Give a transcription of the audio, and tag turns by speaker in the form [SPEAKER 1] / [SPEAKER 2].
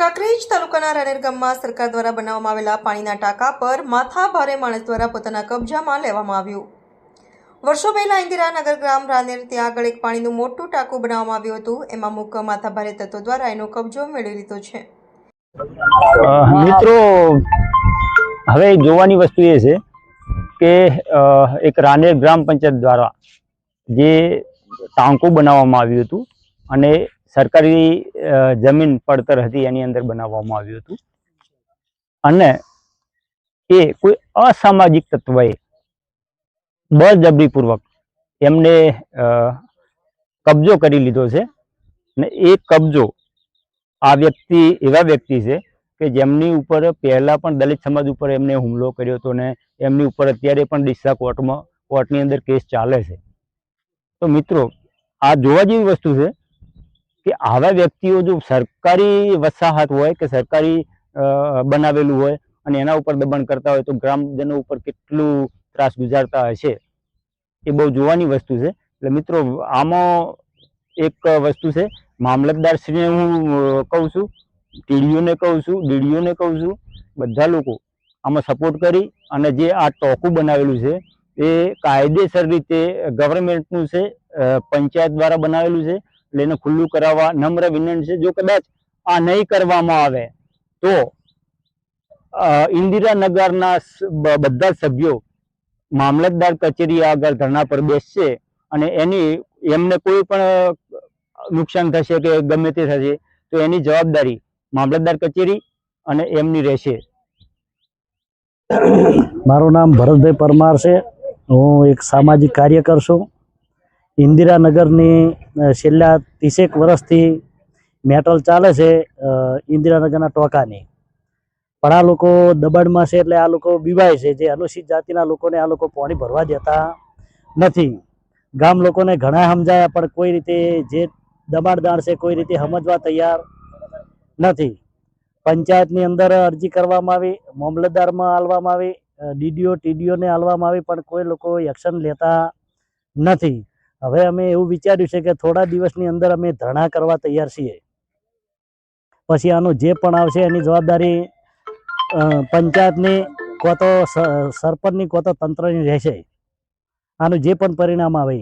[SPEAKER 1] કાંકરેજ તાલુકાના રાનેર ગામમાં સરકાર દ્વારા બનાવવામાં આવેલા પાણીના ટાંકા પર માથા ભારે માણસ દ્વારા પોતાના કબજામાં લેવામાં આવ્યું. વર્ષો પહેલા ઇન્દિરાનગર ગ્રામ રાનેર ત્યાં આગળ એક પાણીનું મોટું ટાંકું બનાવવામાં આવ્યું હતું. એમાં મુક માથા ભારે તત્વો દ્વારા એનો કબજો મેળવી લીધો છે.
[SPEAKER 2] મિત્રો, હવે જોવાની વસ્તુ એ છે કે એક રાનેર ગ્રામ પંચાયત દ્વારા જે ટાંકું બનાવવામાં આવ્યું હતું અને સરકારી જમીન પડતર હતી એની અંદર બનાવવામાં આવ્યું હતું. અને એ કોઈ અસામાજિક તત્વએ બળજબરીપૂર્વક એમને કબજો કરી લીધો છે. ને એ કબજો આ વ્યક્તિ, એવા વ્યક્તિ છે કે જેમની ઉપર પહેલાં પણ દલિત સમાજ ઉપર એમને હુમલો કર્યો હતો ને એમની ઉપર અત્યારે પણ ડીસા કોર્ટમાં, કોર્ટની અંદર કેસ ચાલે છે. તો મિત્રો, આ જોવા જેવી વસ્તુ છે કે આવા વ્યક્તિઓ જો સરકારી વસાહત હોય કે સરકારી બનાવેલું હોય અને એના ઉપર દબાણ કરતા હોય તો ગ્રામજનો ઉપર કેટલું ત્રાસ ગુજારતા હશે? એ બહુ જોવાની વસ્તુ છે. એટલે મિત્રો, આમાં એક વસ્તુ છે. મામલતદારશ્રીને હું કહું છું, ટીડીઓને કહું છું, ડીડીઓને કહું છું, બધા લોકો આમાં સપોર્ટ કરી અને જે આ ટોકું બનાવેલું છે એ કાયદેસર રીતે ગવર્મેન્ટનું છે પંચાયત દ્વારા બનાવેલું છે. એટલે એને ખુલ્લું કરાવવા નમ્ર વિનંતી છે. જો કદાચ આ નહીં કરવામાં આવે તો ઇન્દિરાનગરના બધા સભ્યો મામલતદાર કચેરી આગળ ધરણા પર બેસશે અને એની, એમને કોઈ પણ નુકસાન થશે કે ગમે તે થશે, તો એની જવાબદારી મામલતદાર કચેરી અને એમની રહેશે.
[SPEAKER 3] મારું નામ ભરતભાઈ પરમાર છે. હું એક સામાજિક કાર્યકર છું. ઇન્દિરાનગરની છેલ્લા ત્રીસેક વર્ષથી મેટલ ચાલે છે ઇન્દિરાનગરના ટોકાની. પણ આ લોકો દબાણમાં છે એટલે આ લોકો બીવાય છે. જે અનુસૂચિત જાતિના લોકોને આ લોકો પાણી ભરવા દેતા નથી. ગામ લોકોને ઘણા સમજાયા, પણ કોઈ રીતે જે દબાણદાર છે કોઈ રીતે સમજવા તૈયાર નથી. પંચાયતની અંદર અરજી કરવામાં આવી, મામલતદારમાં આલવામાં આવી ડીડીઓ, ટીડીઓને આલવામાં આવી, પણ કોઈ લોકો એક્શન લેતા નથી. હવે અમે એવું વિચાર્યું છે કે થોડા દિવસની અંદર અમે ધરણા કરવા તૈયાર છીએ પછી આનું જે પણ આવશે એની જવાબદારી પંચાયતની કોતો સરપંચની કોતો તંત્રની રહેશે આનું જે પણ પરિણામ આવે.